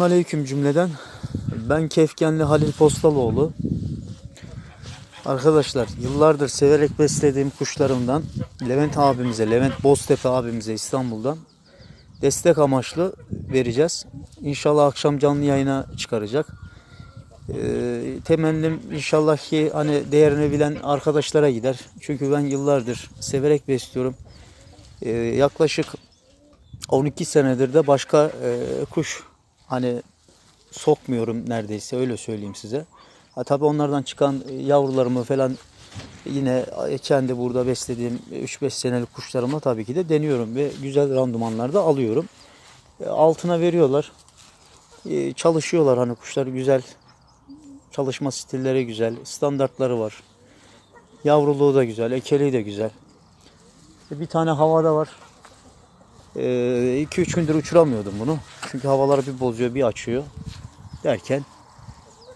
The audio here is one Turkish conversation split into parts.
Aleyküm cümleden. Ben Kefkenli Halil Postaloğlu. Arkadaşlar yıllardır severek beslediğim kuşlarımdan Levent abimize, Levent Boztepe abimize İstanbul'dan destek amaçlı vereceğiz. İnşallah akşam canlı yayına çıkaracak. Ee, temennim inşallah ki hani değerini bilen arkadaşlara gider. Çünkü ben yıllardır severek besliyorum. Ee, yaklaşık 12 senedir de başka e, kuş hani sokmuyorum neredeyse öyle söyleyeyim size. Ha, tabii onlardan çıkan yavrularımı falan yine kendi burada beslediğim 3-5 senelik kuşlarıma tabii ki de deniyorum ve güzel randımanlar da alıyorum. E, Altına veriyorlar. E, Çalışıyorlar hani kuşlar güzel. Çalışma stilleri güzel. Standartları var. Yavruluğu da güzel. Ekeliği de güzel. E, Bir tane havada var. 2-3 gündür uçuramıyordum bunu. Çünkü havalar bir bozuyor bir açıyor derken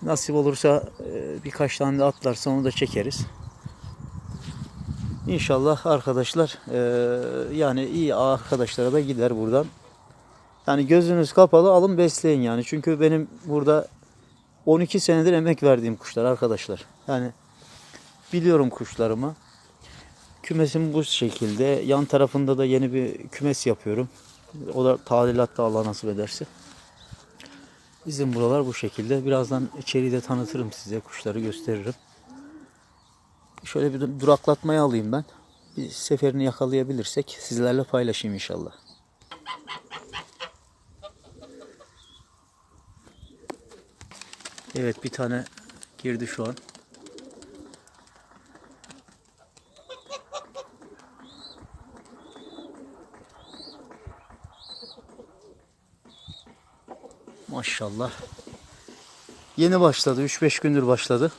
nasip olursa e, birkaç tane de atlarsa onu da çekeriz. İnşallah arkadaşlar e, yani iyi arkadaşlara da gider buradan. Yani gözünüz kapalı alın besleyin yani. Çünkü benim burada 12 senedir emek verdiğim kuşlar arkadaşlar. Yani biliyorum kuşlarımı. Kümesim bu şekilde. Yan tarafında da yeni bir kümes yapıyorum. O da tadilatta Allah nasip ederse. Bizim buralar bu şekilde. Birazdan içeriği de tanıtırım size. Kuşları gösteririm. Şöyle bir duraklatmaya alayım ben. Bir seferini yakalayabilirsek sizlerle paylaşayım inşallah. Evet bir tane girdi şu an. Maşallah. Yeni başladı. 3-5 gündür başladı.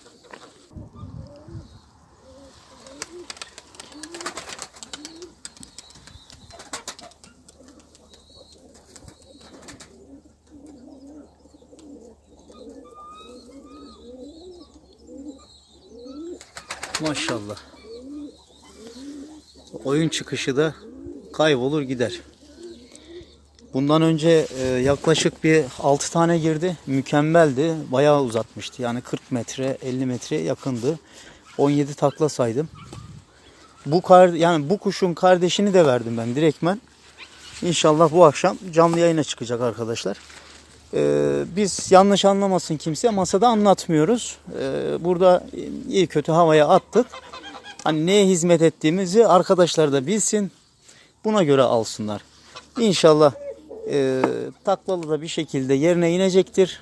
Maşallah. Oyun çıkışı da kaybolur gider. Bundan önce e, yaklaşık bir 6 tane girdi. Mükemmeldi. Bayağı uzatmıştı. Yani 40 metre, 50 metreye yakındı. 17 takla saydım. Bu kar yani bu kuşun kardeşini de verdim ben direktmen. İnşallah bu akşam canlı yayına çıkacak arkadaşlar. Ee, biz yanlış anlamasın kimse masada anlatmıyoruz. Ee, burada iyi kötü havaya attık. Hani neye hizmet ettiğimizi arkadaşlar da bilsin. Buna göre alsınlar. İnşallah e, taklalı da bir şekilde yerine inecektir.